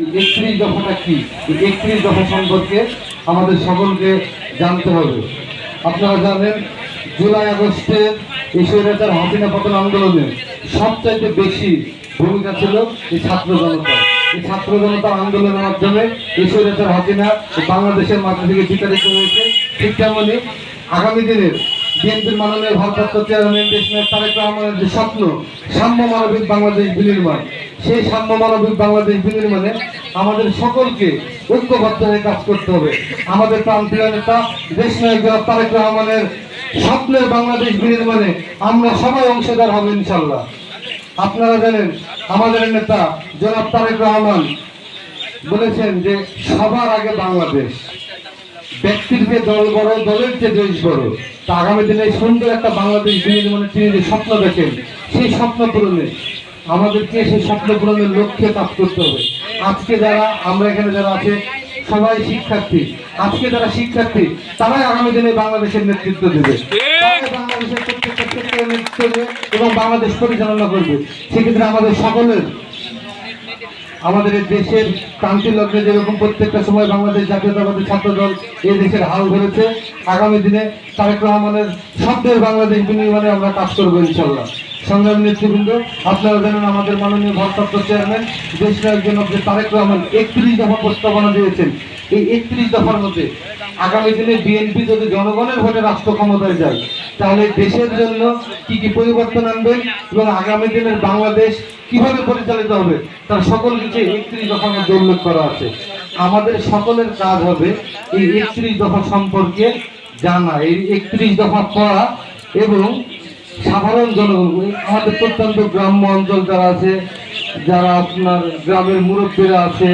একত্রিশ দফাটা কি? একত্রিশ দফা সম্পর্কে আমাদের সকলকে জানতে হবে। আপনারা জানেন, জুলাই আগস্টে এই স্বৈরাচার হাসিনা পতন আন্দোলনে সবচাইতে বেশি ভূমিকা ছিল এই ছাত্র জনতা। এই ছাত্র জনতা আন্দোলনের মাধ্যমে এই স্বৈরাচার হাসিনা বাংলাদেশের মাথা থেকে বিতাড়িত হয়েছে। ঠিক তেমনি আগামী দিনের বিএনপির মাননীয় ভারপ্রাপ্ত চেয়ারম্যান দেশনায়ক তারেক রহমানের যে স্বপ্ন, সাম্য মানবিক বাংলাদেশ বিনির্মাণ, সেই সাম্য মানবিক বাংলাদেশ বিনির্মাণে আমাদের সকলকে ঐক্যবদ্ধ হয়ে কাজ করতে হবে। আমাদের প্রান্তীয় নেতা দেশনায়ক তারেক রহমানের স্বপ্নের বাংলাদেশ বিনির্মাণে আমরা সবাই অংশীদার হব ইনশাল্লাহ। আপনারা জানেন, আমাদের নেতা জনাব তারেক রহমান বলেছেন যে সবার আগে বাংলাদেশ। ব্যক্তির যে দল বড় দলের যে দেশ বড় তা আগামী দিনে সুন্দর একটা বাংলাদেশ বিনির্মাণে তিনি যে স্বপ্ন দেখেন, সেই স্বপ্ন পূরণে আমাদেরকে সেই স্বপ্ন পূরণের লক্ষ্যে কাজ করতে হবে। আজকে যারা, আমরা এখানে যারা আছে, সবাই শিক্ষার্থী। আজকে যারা শিক্ষার্থী, তারাই আগামী দিনে বাংলাদেশের নেতৃত্ব দেবে। বাংলাদেশের ক্ষেত্রে নেতৃত্ব দেবে এবং বাংলাদেশ পরিচালনা করবে। সেক্ষেত্রে আমাদের সকলের আমাদের দেশের ক্রান্তি লগ্নে যেরকম প্রত্যেকটা সময় বাংলাদেশ জাতীয়তাবাদী ছাত্র দল এই দেশের হাল ধরেছে, আগামী দিনে তারেক রহমানের শব্দের বাংলাদেশ বিনির্মাণে আমরা কাজ করব ইনশাল্লাহ। সংগ্রামী নেতৃবৃন্দ, আপনারা জানেন আমাদের মাননীয় ভারপ্রাপ্ত চেয়ারম্যান, দেশ নায়কজন যে তারেক রহমান একত্রিশ দফা প্রস্তাবনা দিয়েছেন। এই একত্রিশ দফার মধ্যে আগামী দিনে বিএনপি যদি জনগণের ভোটে রাষ্ট্র ক্ষমতায় যায়, তাহলে দেশের জন্য কি কি পরিবর্তন আনবে এবং আগামী দিনের বাংলাদেশ কীভাবে পরিচালিত হবে, তার সকল কিছু একত্রিশ দফার মধ্যে উল্লেখ করা আছে। আমাদের সকলের কাজ হবে এই একত্রিশ দফা সম্পর্কে জানা, এই একত্রিশ দফা পড়া এবং সাধারণ জনগণ আমাদের প্রত্যন্ত গ্রাম্য অঞ্চল যারা আছে যারা আপনার গ্রামের মুরব্বীরা আছে,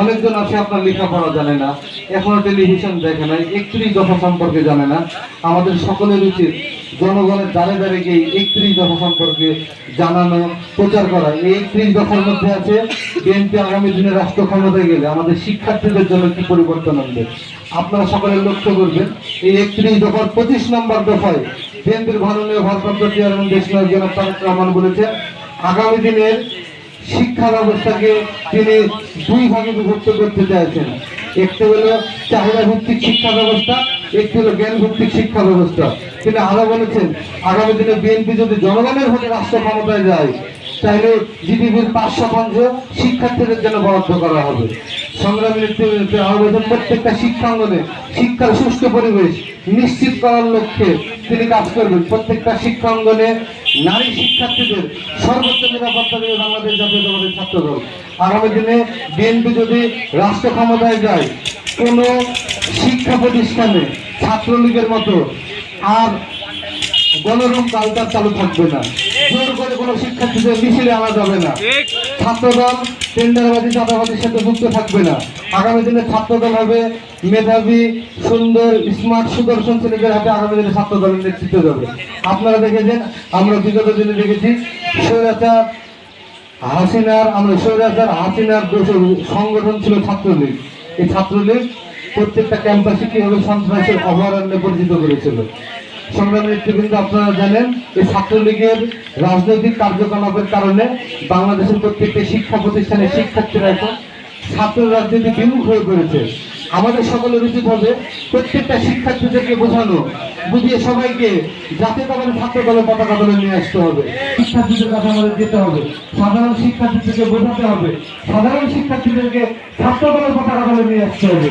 অনেকজন আছে আপনার লেখাপড়া জানে না। এখনও টেলিভিশন দেখে না একত্রিশ দফা সম্পর্কে জানে না। আমাদের সকলের উচিত জনগণের দ্বারে দ্বারে গিয়ে একত্রিশ দফা সম্পর্কে জানানো, প্রচার করা। এই একত্রিশ দফার মধ্যে আছে বিএনপি আগামী দিনে রাষ্ট্র ক্ষমতায় গেলে আমাদের শিক্ষার্থীদের জন্য কি পরিবর্তন আনবে? আপনারা সকলে লক্ষ্য করবেন, এই একত্রিশ দফার পঁচিশ নম্বর দফায় বিএনপির মাননীয় ভারপ্রাপ্ত চেয়ারম্যান দেশ নায়ক জনাব তারেক রহমান বলেছেন, আগামী দিনের শিক্ষা ব্যবস্থাকে তিনি দুই ভাগে বিভক্ত করতে চাইছেন। একটি হলো চাহিদা ভিত্তিক শিক্ষা ব্যবস্থা, একটি হলো জ্ঞান ভিত্তিক শিক্ষা ব্যবস্থা। তিনি আরও বলেছেন, আগামী দিনে বিএনপি যদি জনগণের হলে রাষ্ট্র ক্ষমতায় যায় তাহলে জিডিপির পাঁচ শতাংশ শিক্ষার্থীদের জন্য বরাদ্দ করা হবে। সংগ্রামী আবেদন প্রত্যেকটা শিক্ষাঙ্গনে শিক্ষার সুষ্ঠু পরিবেশ নিশ্চিত করার লক্ষ্যে তিনি কাজ করবেন। প্রত্যেকটা শিক্ষাঙ্গনে নারী শিক্ষার্থীদের সর্বোচ্চ নিরাপত্তা দেবে বাংলাদেশ জাতীয়তাবাদী ছাত্র দল আগামী দিনে বিএনপি যদি রাষ্ট্র ক্ষমতায় যায়, কোনো শিক্ষা প্রতিষ্ঠানে ছাত্রলীগের মতো আর গণরূপ কালচার চালু থাকবে না। জোর করে কোনো শিক্ষার্থীদের মিছিলে আনা যাবে না। ছাত্রদল টেন্ডারবাদী চাঁদাবাদীর সাথে যুক্ত থাকবে না। আগামী দিনে ছাত্রদল হবে মেধাবী সুন্দর স্মার্ট সুদর্শন ছেলেদের হাতে আগামী দিনে ছাত্রদলের নেতৃত্ব দেবে। আপনারা দেখেছেন আমরা বিগত দিনে দেখেছি স্বৈরাচার হাসিনার আমরা স্বৈরাচার হাসিনার সংগঠন ছিল ছাত্রলীগ। এই ছাত্রলীগ প্রত্যেকটা ক্যাম্পাসে কীভাবে সন্ত্রাসের অভয়ারণ্যে পরিচিত করেছিল? সংগ্রামী নেতৃবৃন্দ, আপনারা জানেন এই ছাত্রলীগের রাজনৈতিক কার্যকলাপের কারণে বাংলাদেশের প্রত্যেকটা শিক্ষা প্রতিষ্ঠানের শিক্ষার্থীরা এখন ছাত্র রাজনীতি বিমুখ হয়ে পড়েছে। আমাদের সকলের উচিত হবে প্রত্যেকটা শিক্ষার্থীদেরকে বোঝানো, বুঝিয়ে সবাইকে জাতীয়তাবাদী ছাত্র দলের পতাকা দলে নিয়ে আসতে হবে। শিক্ষার্থীদের কাছে আমাদের যেতে হবে। সাধারণ শিক্ষার্থীদেরকে বোঝাতে হবে। সাধারণ শিক্ষার্থীদেরকে ছাত্র দলের পতাকা দলে নিয়ে আসতে হবে।